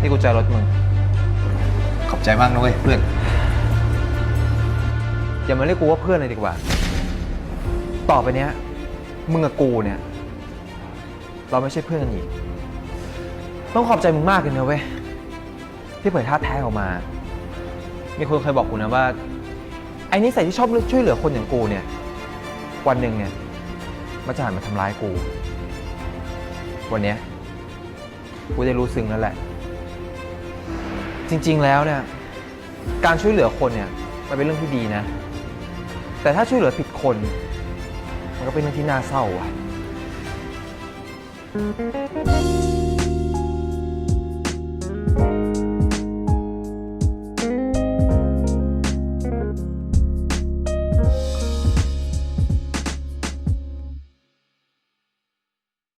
นี่กูใจรถมึง ขอบใจมากนะเว้ยเพื่อน อย่ามาเรียกกูว่าเพื่อนเลยดีกว่า ต่อไปเนี้ย มึงกับกูเนี่ย เราไม่ใช่เพื่อนกันอีก ต้องขอบใจมึงมากเลยนะเว้ย ที่เผยท่าแท้ออกมา มีคนเคยบอกกูนะว่า ไอ้นิสัยที่ชอบช่วยเหลือคนอย่างกูเนี่ย วันหนึ่งเนี่ย มันจะหันมาทำร้ายกู วันเนี้ยกูได้รู้ซึ้งแล้วแหละ จริงๆแล้วเนี่ยการช่วยเหลือคนเนี่ยมันเป็นเรื่องที่ดีนะ แต่ถ้าช่วยเหลือผิดคน มันก็เป็นเรื่องที่น่าเศร้าว่ะ